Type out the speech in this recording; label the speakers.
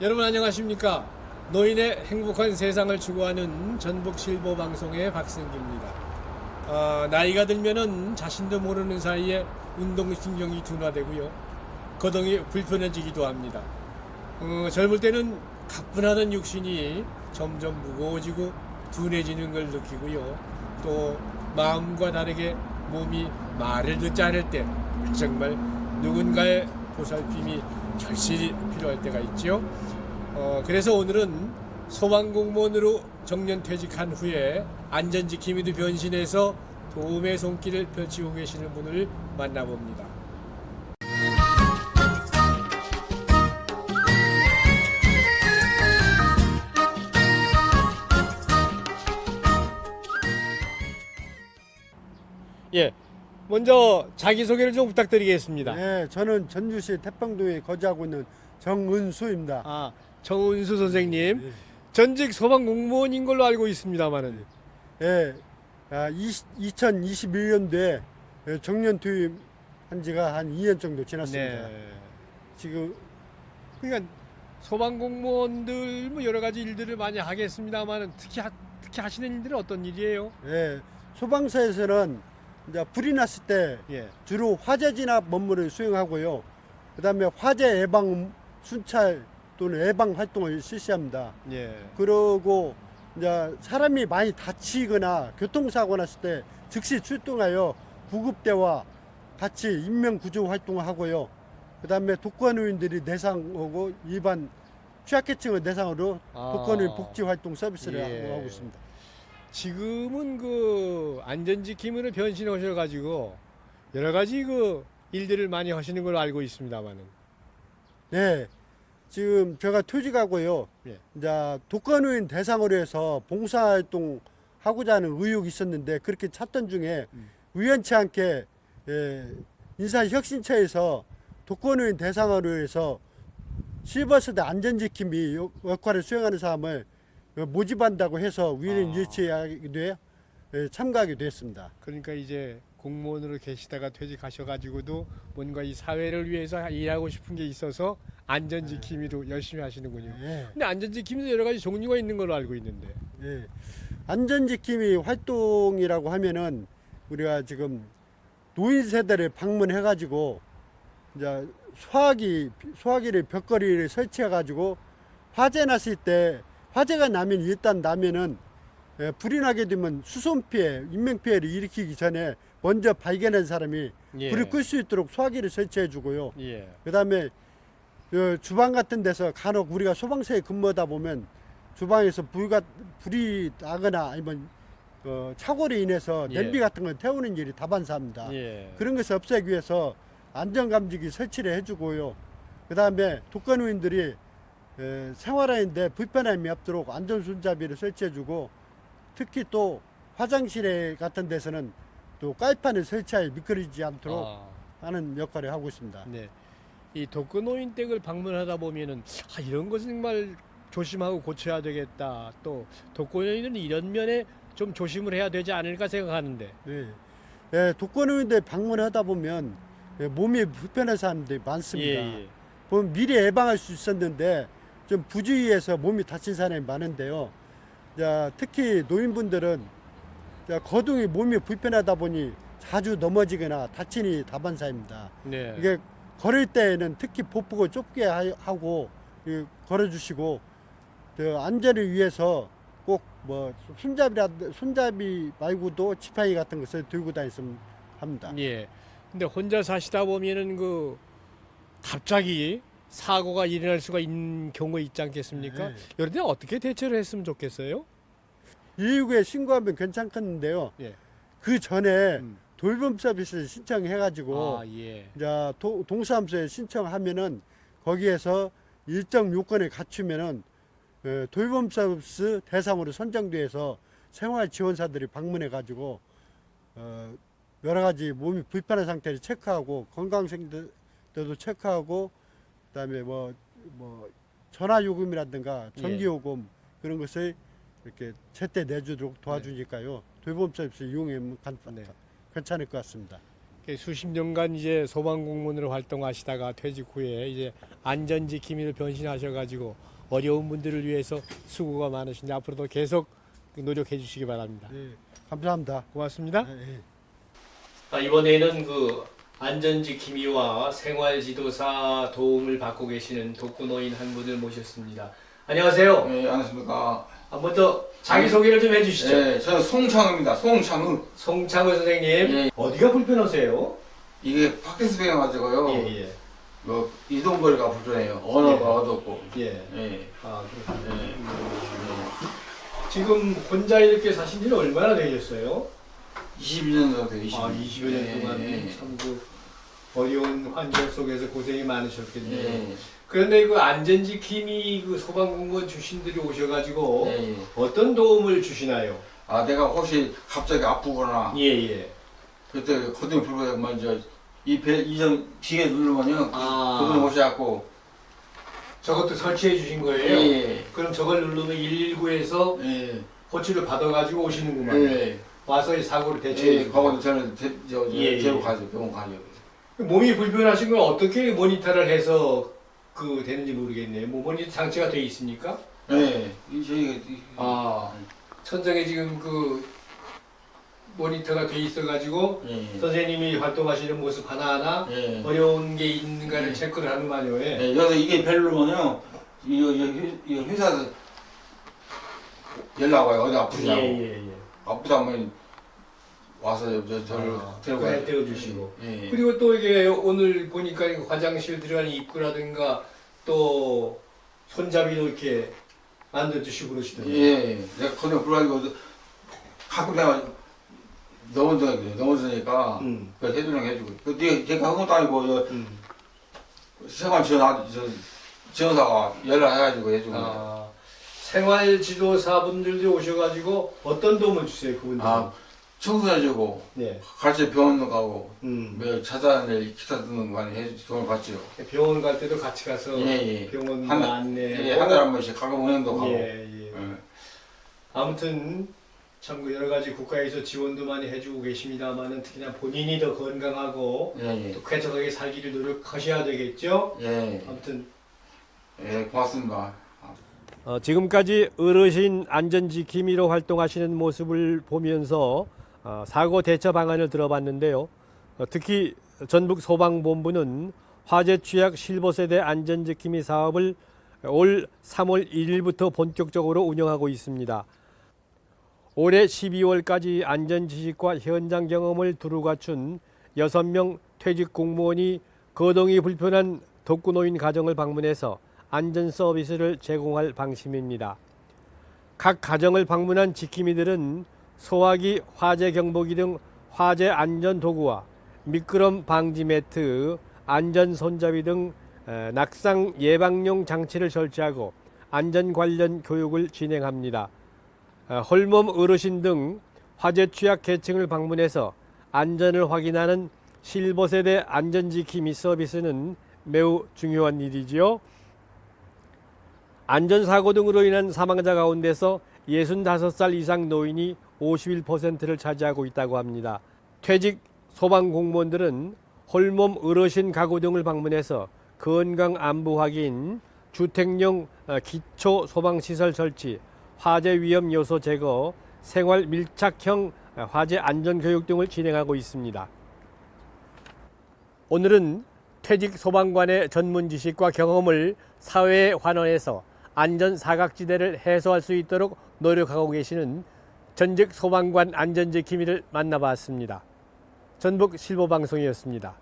Speaker 1: 여러분 안녕하십니까? 노인의 행복한 세상을 추구하는 전북 실보 방송의 박승기입니다. 아, 나이가 들면은 자신도 모르는 사이에 운동신경이 둔화되고요. 거동이 불편해지기도 합니다. 어, 젊을 때는 가뿐하던 육신이 점점 무거워지고 둔해지는 걸 느끼고요. 또 마음과 다르게 몸이 말을 듣지 않을 때 정말 누군가의 보살핌이 절실히 필요할 때가 있죠. 어, 그래서 오늘은 소방공무원으로 정년 퇴직한 후에 안전지킴이도 변신해서 도움의 손길을 펼치고 계시는 분을 만나봅니다. 예, 먼저 자기소개를 좀 부탁드리겠습니다.
Speaker 2: 네, 저는 전주시 태평동에 거주하고 있는 정은수입니다.
Speaker 1: 아, 정은수 선생님.
Speaker 2: 예.
Speaker 1: 전직 소방공무원인 걸로 알고 있습니다만은.
Speaker 2: 예, 아, 2021년도에 정년 투입한 지가 한 2년 정도 지났습니다.
Speaker 1: 네.
Speaker 2: 지금
Speaker 1: 그러니까 소방공무원들 뭐 여러 가지 일들을 많이 하겠습니다만은 특히 하, 특히 하시는 일들은 어떤 일이에요?
Speaker 2: 예, 소방서에서는 이제 불이 났을 때
Speaker 1: 예.
Speaker 2: 주로 화재 진압 업무를 수행하고요. 그다음에 화재 예방 순찰 또는 예방 활동을 실시합니다.
Speaker 1: 예.
Speaker 2: 그러고 이제 사람이 많이 다치거나 교통사고 났을 때 즉시 출동하여 구급대와 같이 인명 구조 활동을 하고요. 그다음에 독거노인들이 대상하고 일반 취약계층을 대상으로
Speaker 1: 아.
Speaker 2: 독거노인 복지 활동 서비스를
Speaker 1: 예.
Speaker 2: 하고 있습니다.
Speaker 1: 지금은 그 안전지킴이로 변신하셔 가지고 여러 가지 그 일들을 많이 하시는 걸로 알고 있습니다만은.
Speaker 2: 네. 지금 제가 퇴직하고요.
Speaker 1: 예.
Speaker 2: 이제 독거노인 대상으로 해서 봉사활동 하고자 하는 의욕이 있었는데 그렇게 찾던 중에
Speaker 1: 음.
Speaker 2: 우연치 않게 예, 인사혁신처에서 독거노인 대상으로 해서 실버스대 안전지킴이 요- 역할을 수행하는 사람을 어, 모집한다고 해서 우연히
Speaker 1: 아.
Speaker 2: 돼 예, 참가하게 됐습니다.
Speaker 1: 그러니까 이제 공무원으로 계시다가 퇴직하셔 가지고도 뭔가 이 사회를 위해서 일하고 싶은 게 있어서 안전지킴이로 열심히 하시는군요.
Speaker 2: 예.
Speaker 1: 근데 안전지킴이도 여러 가지 종류가 있는 걸로 알고 있는데.
Speaker 2: 예. 안전지킴이 활동이라고 하면은 우리가 지금 노인 세대를 방문해 가지고 이제 소화기 소화기를 벽걸이를 설치해 가지고 화재 났을 때 화재가 나면 일단 나면은 예, 불이 나게 되면 수손 피해, 인명 피해를 일으키기 전에 먼저 발견한 사람이
Speaker 1: 예.
Speaker 2: 불을 끌 수 있도록 소화기를 설치해 주고요.
Speaker 1: 예.
Speaker 2: 그다음에 어, 주방 같은 데서 간혹 우리가 소방서에 근무하다 보면 주방에서 불가 불이 나거나 아니면 어, 착오로 인해서
Speaker 1: 예.
Speaker 2: 냄비 같은 걸 태우는 일이 다반사입니다.
Speaker 1: 예.
Speaker 2: 그런 것을 없애기 위해서 안전감지기 설치를 해주고요. 그 다음에 독거노인들이 에, 생활하는데 불편함이 없도록 안전손잡이를 설치해주고 특히 또 화장실에 같은 데서는 또 깔판을 설치하여 미끄러지지 않도록
Speaker 1: 아,
Speaker 2: 하는 역할을 하고 있습니다.
Speaker 1: 네. 이 독거노인 댁을 방문하다 보면은 아, 이런 것은 정말 조심하고 고쳐야 되겠다. 또 독거노인은 이런 면에 좀 조심을 해야 되지 않을까 생각하는데.
Speaker 2: 네. 예, 독거노인들 방문하다 보면 예, 몸이 불편한 사람들이 많습니다.
Speaker 1: 예, 예.
Speaker 2: 보면 미리 예방할 수 있었는데 좀 부주의해서 몸이 다친 사람이 많은데요. 자, 특히 노인분들은 자, 거동이 몸이 불편하다 보니 자주 넘어지거나 다치니 다반사입니다.
Speaker 1: 네.
Speaker 2: 이게 걸을 때에는 특히 보폭을 좁게 하- 하고 이, 걸어주시고 그 안전을 위해서 꼭 뭐 손잡이라 손잡이 말고도 지팡이 같은 것을 들고 다녔으면 합니다.
Speaker 1: 예. 근데 혼자 사시다 보면은 그 갑자기 사고가 일어날 수가 있는 경우가 있지 않겠습니까?
Speaker 2: 네.
Speaker 1: 이럴 때 어떻게 대처를 했으면 좋겠어요?
Speaker 2: 119에 신고하면 괜찮겠는데요.
Speaker 1: 예.
Speaker 2: 그 전에
Speaker 1: 음.
Speaker 2: 돌봄 서비스를 신청해가지고
Speaker 1: 아, 예.
Speaker 2: 이제 도- 동사무소에 신청하면은 거기에서 일정 요건을 갖추면은 어, 돌봄 서비스 대상으로 선정돼서 생활 지원사들이 방문해가지고 어, 여러 가지 몸이 불편한 상태를 체크하고 건강 상태도 체크하고 그다음에 뭐 뭐 전화 요금이라든가 전기
Speaker 1: 예.
Speaker 2: 요금 그런 것을 이렇게 제때 내주도록 도와주니까요 돌봄 서비스 이용하면 간-
Speaker 1: 네.
Speaker 2: 괜찮을 것 같습니다.
Speaker 1: 수십 년간 이제 소방 공무원으로 활동하시다가 퇴직 후에 이제 안전 지킴이를 변신하셔가지고 어려운 분들을 위해서 수고가 많으신데 앞으로도 계속 노력해 주시기 바랍니다.
Speaker 2: 네, 감사합니다.
Speaker 1: 고맙습니다.
Speaker 2: 네, 네.
Speaker 1: 아, 이번에는 그 안전지킴이와 생활지도사 도움을 받고 계시는 독거노인 한 분을 모셨습니다. 안녕하세요.
Speaker 3: 네, 안녕하십니까.
Speaker 1: 아, 먼저 자기 소개를 좀 해주시죠.
Speaker 3: 네, 저는 송창우입니다. 송창우.
Speaker 1: 송창호 선생님
Speaker 3: 예.
Speaker 1: 어디가 불편하세요?
Speaker 3: 이게 파키스병 가지고요.
Speaker 1: 예 예.
Speaker 3: 뭐 이동거리가 불편해요. 언어가
Speaker 1: 예.
Speaker 3: 어둡고.
Speaker 1: 예.
Speaker 3: 예.
Speaker 1: 아 그렇군요.
Speaker 3: 예.
Speaker 1: 지금 혼자 이렇게 사신 지는 얼마나 되셨어요?
Speaker 3: 22년 정도. 20년.
Speaker 1: 아 20여 년
Speaker 3: 예,
Speaker 1: 동안
Speaker 3: 예.
Speaker 1: 참그 어려운 환경 속에서 고생이 많으셨겠네요.
Speaker 3: 예.
Speaker 1: 그런데 그 안전지킴이 그 소방공무원 출신들이 오셔가지고
Speaker 3: 예. 예.
Speaker 1: 어떤 도움을 주시나요?
Speaker 3: 아, 내가 혹시 갑자기 아프거나
Speaker 1: 예예.
Speaker 3: 그때 거둥이 불편하면 먼저 이 배, 이정 뒤에 누르면요.
Speaker 1: 아.
Speaker 3: 그분 오셔갖고.
Speaker 1: 저것도 설치해 주신 거예요?
Speaker 3: 예.
Speaker 1: 그럼 저걸 누르면 119에서
Speaker 3: 예.
Speaker 1: 호출을 받아가지고 오시는구만.
Speaker 3: 예.
Speaker 1: 와서 이 사고를 대처해
Speaker 3: 예.
Speaker 1: 주고.
Speaker 3: 거기서 저는 대, 저, 저,
Speaker 1: 예, 예.
Speaker 3: 대구 가죠. 병원 가죠.
Speaker 1: 몸이 불편하신 걸 어떻게 모니터를 해서 그 되는지 모르겠네요. 뭐 모니터 장치가 돼 있습니까?
Speaker 3: 예. 이 저희가. 이-
Speaker 1: 아 천장에 지금 그 모니터가 돼 있어가지고
Speaker 3: 예.
Speaker 1: 선생님이 활동하시는 모습 하나하나
Speaker 3: 예.
Speaker 1: 어려운 게 있는가를
Speaker 3: 예.
Speaker 1: 체크를 하는만요. 예.
Speaker 3: 네, 여기서 이게 별로면요, 이거, 이거, 회- 이거 회사에서 연락 와요. 어디 아프냐고.
Speaker 1: 예, 예.
Speaker 3: 아프다면 와서 저, 저를
Speaker 1: 아,
Speaker 3: 데려가요.
Speaker 1: 그래, 떼어주시고.
Speaker 3: 예, 예.
Speaker 1: 그리고 또 이게 오늘 보니까 이 화장실 들어가는 입구라든가 또 손잡이도 이렇게 만들어 주시고 그러시던데.
Speaker 3: 예, 내가 그냥 불러가지고 가끔 내가 넘어져, 넘어지니까
Speaker 1: 음.
Speaker 3: 그 해주는 해주고. 그 네, 걔가 한 것도 아니고, 저
Speaker 1: 음.
Speaker 3: 생활 지원, 저, 지원사가 연락해가지고 해주고.
Speaker 1: 아, 생활 지도사분들도 오셔가지고 어떤 도움을 주세요 그분들?
Speaker 3: 아, 청소해주고,
Speaker 1: 네.
Speaker 3: 같이 병원도 가고,
Speaker 1: 음.
Speaker 3: 뭐 찾아낼 기타 듣는 거 많이 해, 도움을 받죠.
Speaker 1: 병원 갈 때도 같이 가서
Speaker 3: 예, 예.
Speaker 1: 병원
Speaker 3: 한 달-
Speaker 1: 안내.
Speaker 3: 예, 한 달에 한 번씩 가끔 운행도 가고.
Speaker 1: 예, 예.
Speaker 3: 예.
Speaker 1: 아무튼 참그 여러 가지 국가에서 지원도 많이 해주고 계십니다만은 특히나 본인이 더 건강하고
Speaker 3: 예,
Speaker 1: 또 쾌적하게 살기를 노력하셔야 되겠죠.
Speaker 3: 예. 예.
Speaker 1: 아무튼
Speaker 3: 예, 고맙습니다.
Speaker 1: 어, 지금까지 어르신 안전지킴이로 활동하시는 모습을 보면서 어, 사고 대처 방안을 들어봤는데요. 어, 특히 전북 소방본부는 화재 취약 실버 세대 안전지킴이 사업을 올 3월 1일부터 본격적으로 운영하고 있습니다. 올해 12월까지 안전 지식과 현장 경험을 두루 갖춘 6명 퇴직 공무원이 거동이 불편한 독거노인 가정을 방문해서 안전 서비스를 제공할 방침입니다. 각 가정을 방문한 지킴이들은 소화기, 화재 경보기 등 화재 안전 도구와 미끄럼 방지 매트, 안전 손잡이 등 에, 낙상 예방용 장치를 설치하고 안전 관련 교육을 진행합니다. 어, 홀몸 어르신 등 화재 취약 계층을 방문해서 안전을 확인하는 실버 세대 안전지킴이 서비스는 매우 중요한 일이지요. 안전사고 등으로 인한 사망자 가운데서 65살 이상 노인이 51%를 차지하고 있다고 합니다. 퇴직 소방 공무원들은 홀몸 어르신 가구 등을 방문해서 건강 안부 확인, 주택용 어, 기초 소방 시설 설치, 화재 위험 요소 제거, 생활 밀착형 어, 화재 안전 교육 등을 진행하고 있습니다. 오늘은 퇴직 소방관의 전문 지식과 경험을 사회에 환원해서 안전 사각지대를 해소할 수 있도록 노력하고 계시는 전직 소방관 안전지킴이를 만나봤습니다. 전북 실보방송이었습니다.